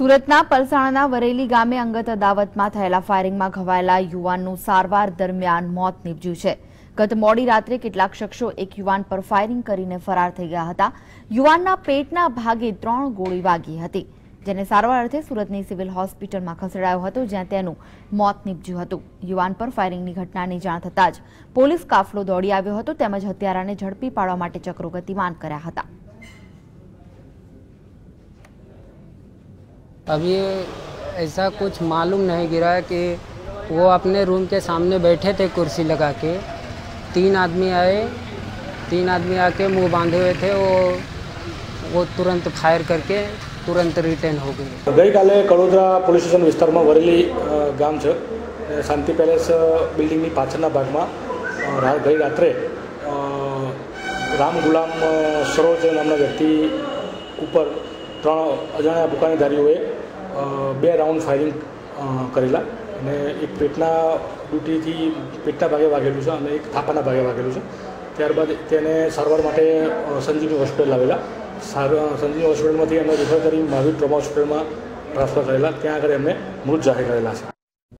સુરતના પલસાણાના વરેલી ગામે અંગત અદાવતમાં થયેલા ફાયરિંગમાં ઘવાયેલા યુવાનનું સારવાર દરમિયાન મોત નીપજ્યું છે. ગત મોડી રાત્રે કેટલાક શખ્સો એક યુવાન પર ફાયરિંગ કરીને ફરાર થઈ ગયા હતા. યુવાનના પેટના ભાગે ત્રણ ગોળી વાગી હતી, જેને સારવાર અર્થે સુરતની સિવિલ હોસ્પિટલમાં ખસેડાયો હતો, જ્યાં તેનું મોત નીપજ્યું હતું. યુવાન પર ફાયરિંગની ઘટનાની જાણ થતાં જ પોલીસ કાફલો દોડી આવ્યો હતો, તેમજ હત્યારાને ઝડપી પાડવા માટે ચક્રો ગતિમાન કર્યા હતા. अभी ऐसा कुछ मालूम नहीं गिरा है कि वो अपने रूम के सामने बैठे थे कुर्सी लगा के तीन आदमी आए तीन आदमी आके मुंह बांधे हुए थे वो वो तुरंत फायर करके तुरंत रिटर्न हो गए ગઈકાલે કડોદરા પોલીસ સ્ટેશન વિસ્તારમાં વરેલી અ, ગામ છે એ શાંતિ પેલેસ અ, બિલ્ડિંગની પાછળના ભાગમાં અ, રા- ગઈ રાત્રે અ, રામ ગુલામ અ, સરોજ નામના વ્યક્તિ ઉપર ત્રણ અજાણ્યા બુકાનીધારીઓએ અ, બે રાઉન્ડ ફાયરિંગ કરેલા. અને એક પેટના ડ્યુટીથી, પેટના ભાગે વાગેલું છે અને એક થાપાના ભાગે વાગેલું છે. ત્યારબાદ તેને સારવાર માટે સંજીવની હોસ્પિટલ લાવેલા સંજીવની હોસ્પિટલમાંથી એમને રેફર કરી, મહાવીર ટ્રોમા હોસ્પિટલમાં ટ્રાન્સફર કરેલા. ત્યાં આગળ એમને મૃત જાહેર કરેલા છે.